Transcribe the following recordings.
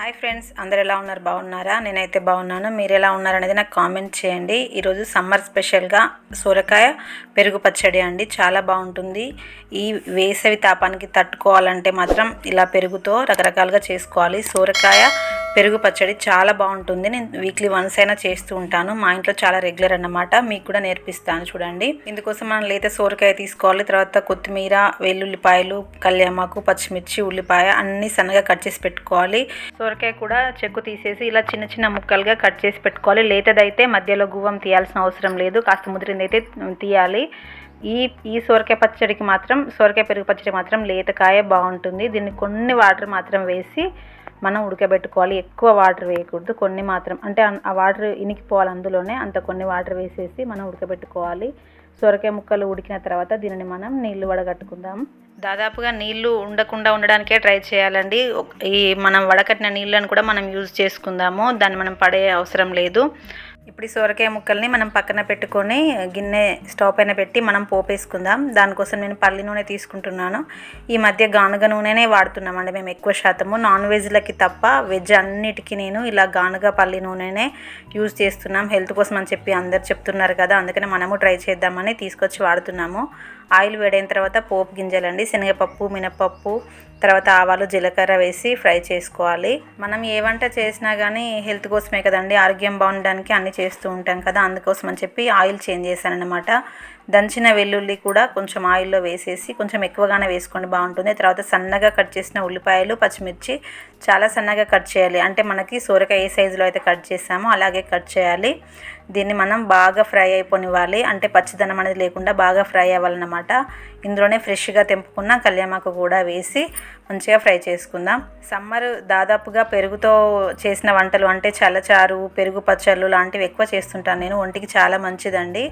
Hi friends అందరు ఎలా ఉన్నారు? బాగున్నారా? నేనైతే బాగున్నాను. మీరు ఎలా ఉన్నారు అనేది నాకు కామెంట్ చేయండి. ఈరోజు సమ్మర్ స్పెషల్గా సొరకాయ పెరుగు పచ్చడి అండి. చాలా బాగుంటుంది. ఈ వేసవి తాపానికి తట్టుకోవాలంటే మాత్రం ఇలా పెరుగుతో రకరకాలుగా చేసుకోవాలి. సొరకాయ పెరుగు పచ్చడి చాలా బాగుంటుంది. నేను వీక్లీ వన్స్ అయినా చేస్తూ ఉంటాను. మా ఇంట్లో చాలా రెగ్యులర్ అన్నమాట. మీకు కూడా నేర్పిస్తాను చూడండి. ఇందుకోసం మనం లేత సోరకాయ తీసుకోవాలి. తర్వాత కొత్తిమీర వెల్లుల్లిపాయలు కళ్యామాకు పచ్చిమిర్చి ఉల్లిపాయ అన్ని సన్నగా కట్ చేసి పెట్టుకోవాలి. సోరకాయ కూడా చెక్కు తీసేసి ఇలా చిన్న చిన్న ముక్కలుగా కట్ చేసి పెట్టుకోవాలి. లేతదైతే మధ్యలో గువ్వం తీయాల్సిన అవసరం లేదు. కాస్త ముదిరిందైతే తీయాలి. ఈ ఈ సొరకాయ పచ్చడికి మాత్రం సొరకాయ పెరుగు పచ్చడి మాత్రం లేతకాయ బాగుంటుంది. దీన్ని కొన్ని వాటర్ మాత్రం వేసి మనం ఉడకబెట్టుకోవాలి. ఎక్కువ వాటర్ వేయకూడదు. కొన్ని మాత్రం అంటే ఆ వాటర్ ఇనికిపోవాలి అందులోనే. అంత కొన్ని వాటర్ వేసేసి మనం ఉడకబెట్టుకోవాలి. సొరకాయ ముక్కలు ఉడికిన తర్వాత దీనిని మనం నీళ్ళు వడగట్టుకుందాం. దాదాపుగా నీళ్ళు ఉండకుండా ఉండడానికే ట్రై చేయాలండి. ఈ మనం వడకట్టిన నీళ్ళను కూడా మనం యూజ్ చేసుకుందాము. దాన్ని మనం పడే అవసరం లేదు. ఇప్పుడు ఈ సొరకాయ ముక్కల్ని మనం పక్కన పెట్టుకొని గిన్నె స్టవ్ పైన పెట్టి మనం పోపేసుకుందాం. దానికోసం నేను పల్లి నూనె తీసుకుంటున్నాను. ఈ మధ్య గానుగ నూనెనే వాడుతున్నామండి మేము ఎక్కువ శాతము. నాన్ వెజ్లకి తప్ప వెజ్ అన్నిటికీ నేను ఇలా గానుగ పల్లి నూనెనే యూజ్ చేస్తున్నాం. హెల్త్ కోసం అని చెప్పి అందరు చెప్తున్నారు కదా అందుకని మనము ట్రై చేద్దామని తీసుకొచ్చి వాడుతున్నాము. ఆయిల్ వేడైన తర్వాత పోపు గింజలండి శనగపప్పు మినపప్పు తర్వాత ఆవాలు జీలకర్ర వేసి ఫ్రై చేసుకోవాలి. మనం ఏ వంట చేసినా కానీ హెల్త్ కోసమే కదండి ఆరోగ్యం బాగుండడానికి అన్ని చేస్తూ ఉంటాం కదా అందుకోసం అని చెప్పి ఆయిల్ చేంజ్ చేశాను అనమాట దంచిన వెల్లుల్లి కూడా కొంచెం ఆయిల్లో వేసేసి కొంచెం ఎక్కువగానే వేసుకోండి బాగుంటుంది. తర్వాత సన్నగా కట్ చేసిన ఉల్లిపాయలు పచ్చిమిర్చి చాలా సన్నగా కట్ చేయాలి. అంటే మనకి సోరకాయ ఏ సైజులో అయితే కట్ చేసామో అలాగే కట్ చేయాలి. దీన్ని మనం బాగా ఫ్రై అయిపోనివ్వాలి. అంటే పచ్చిదనం అనేది లేకుండా బాగా ఫ్రై అవ్వాలన్నమాట. ఇందులోనే ఫ్రెష్గా తెంపుకున్న కళ్యామాకు కూడా వేసి మంచిగా ఫ్రై చేసుకుందాం. సమ్మర్ దాదాపుగా పెరుగుతో చేసిన వంటలు అంటే చల్లచారు పెరుగు పచ్చళ్ళు లాంటివి ఎక్కువ చేస్తుంటాను నేను. ఒంటికి చాలా మంచిదండి.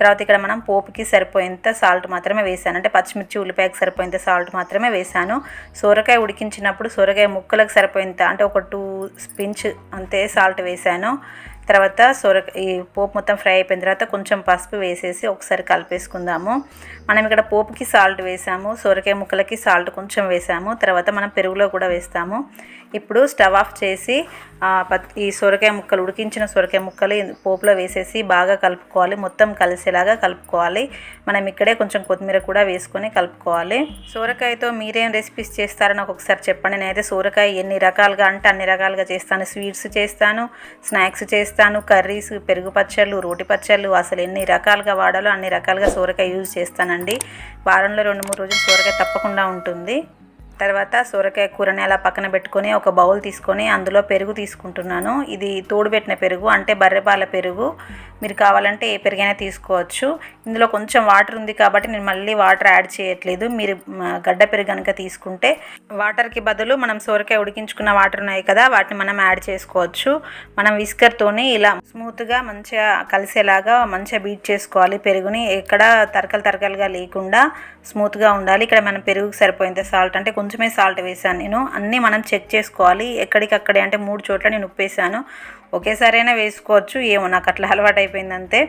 తర్వాత ఇక్కడ మనం పోపుకి సరిపోయేంత సాల్ట్ మాత్రమే వేసాను అంటే పచ్చిమిర్చి ఉల్లిపాయకి సరిపోయేంత సాల్ట్ మాత్రమే వేసాను సోరకాయ ఉడికించినప్పుడు సోరకాయ ముక్కలకు సరిపోయేంత అంటే ఒక టూ స్పించ్ అంతే సాల్ట్ వేసాను తర్వాత సొర ఈ పోపు మొత్తం ఫ్రై అయిపోయిన తర్వాత కొంచెం పసుపు వేసేసి ఒకసారి కలిపేసుకుందాము. మనం ఇక్కడ పోపుకి సాల్ట్ వేసాము సొరకాయ ముక్కలకి సాల్ట్ కొంచెం వేసాము తర్వాత మనం పెరుగులో కూడా వేస్తాము. ఇప్పుడు స్టవ్ ఆఫ్ చేసి ఈ సొరకాయ ముక్కలు ఉడికించిన సొరకాయ ముక్కలు పోపులో వేసేసి బాగా కలుపుకోవాలి. మొత్తం కలిసేలాగా కలుపుకోవాలి. మనం ఇక్కడే కొంచెం కొత్తిమీర కూడా వేసుకొని కలుపుకోవాలి. సొరకాయతో మీరేం రెసిపీస్ చేస్తారో నాకు ఒకసారి చెప్పండి. నేనైతే సొరకాయ ఎన్ని రకాలుగా అంటే అన్ని రకాలుగా చేస్తాను. స్వీట్స్ చేస్తాను స్నాక్స్ చేస్తాను కర్రీస్ పెరుగు పచ్చళ్ళు రోటి పచ్చళ్ళు అసలు ఎన్ని రకాలుగా వాడాలో అన్ని రకాలుగా సొరకాయ యూజ్ చేస్తానండి. వారంలో రెండు మూడు రోజులు సొరకాయ తప్పకుండా ఉంటుంది. తర్వాత సొరకాయ కూరని అలా పక్కన పెట్టుకొని ఒక బౌల్ తీసుకొని అందులో పెరుగు తీసుకుంటున్నాను. ఇది తోడుపెట్టిన పెరుగు అంటే బర్రెపాల పెరుగు. మీరు కావాలంటే ఏ పెరుగైనా తీసుకోవచ్చు. ఇందులో కొంచెం వాటర్ ఉంది కాబట్టి నేను మళ్ళీ వాటర్ యాడ్ చేయట్లేదు. మీరు గడ్డ పెరుగు కనుక తీసుకుంటే వాటర్కి బదులు మనం సొరకాయ ఉడికించుకున్న వాటర్ ఉన్నాయి కదా వాటిని మనం యాడ్ చేసుకోవచ్చు. మనం విస్కర్తోని ఇలా స్మూత్గా మంచిగా కలిసేలాగా మంచిగా బీట్ చేసుకోవాలి. పెరుగుని ఎక్కడ తరకలు తరకలుగా లేకుండా స్మూత్గా ఉండాలి. ఇక్కడ మనం పెరుగుకి సరిపోయేంత సాల్ట్ అంటే కొంచెమే సాల్ట్ వేసాను నేను. అన్నీ మనం చెక్ చేసుకోవాలి. ఎక్కడికక్కడే అంటే మూడు చోట్ల నేను ఉప్పేసాను. ఒకేసారైనా వేసుకోవచ్చు. ఏమో నాకు అట్లా అలవాటు అయిపోయింది అంతే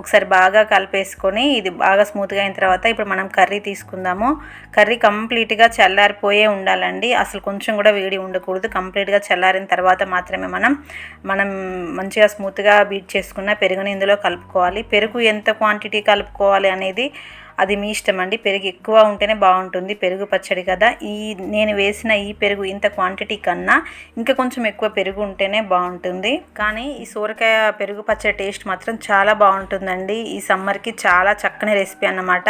ఒకసారి బాగా కలిపేసుకొని ఇది బాగా స్మూత్గా అయిన తర్వాత ఇప్పుడు మనం కర్రీ తీసుకుందాము. కర్రీ కంప్లీట్గా చల్లారిపోయే ఉండాలండి. అసలు కొంచెం కూడా వేడి ఉండకూడదు. కంప్లీట్గా చల్లారిన తర్వాత మాత్రమే మనం మనం మంచిగా స్మూత్గా బీట్ చేసుకున్న పెరుగుని ఇందులో కలుపుకోవాలి. పెరుగు ఎంత క్వాంటిటీ కలుపుకోవాలి అనేది అది మీ ఇష్టం అండి. పెరుగు ఎక్కువ ఉంటేనే బాగుంటుంది. పెరుగు పచ్చడి కదా. ఈ నేను వేసిన ఈ పెరుగు ఇంత క్వాంటిటీ కన్నా ఇంకా కొంచెం ఎక్కువ పెరుగు ఉంటేనే బాగుంటుంది. కానీ ఈ సోరకాయ పెరుగు పచ్చడి టేస్ట్ మాత్రం చాలా బాగుంటుందండి. ఈ సమ్మర్కి చాలా చక్కని రెసిపీ అన్నమాట.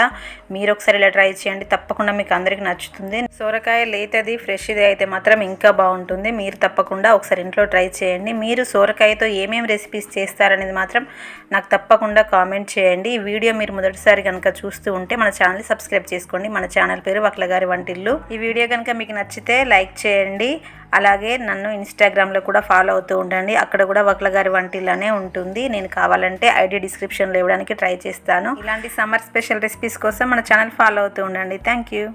మీరు ఒకసారి ఇలా ట్రై చేయండి. తప్పకుండా మీకు అందరికీ నచ్చుతుంది. సోరకాయ లేతది ఫ్రెష్ది అయితే మాత్రం ఇంకా బాగుంటుంది. మీరు తప్పకుండా ఒకసారి ఇంట్లో ట్రై చేయండి. మీరు సోరకాయతో ఏమేమి రెసిపీస్ చేస్తారనేది మాత్రం నాకు తప్పకుండా కామెంట్ చేయండి. ఈ వీడియో మీరు మొదటిసారి కనుక చూస్తూ ఉంటే మన ఛానల్ని సబ్స్క్రైబ్ చేసుకోండి. మన ఛానల్ పేరు వక్లగారి వంటిల్లు. ఈ వీడియో కనుక మీకు నచ్చితే లైక్ చేయండి. అలాగే నన్ను ఇన్స్టాగ్రామ్లో కూడా ఫాలో అవుతూ ఉండండి. అక్కడ కూడా వక్లగారి వంటిల్లోనే ఉంటుంది. నేను కావాలంటే ఐడి డిస్క్రిప్షన్లో ఇవ్వడానికి ట్రై చేస్తాను. ఇలాంటి సమ్మర్ స్పెషల్ రెసిపీస్ కోసం మన ఛానల్ ఫాలో అవుతూ ఉండండి. Thank you.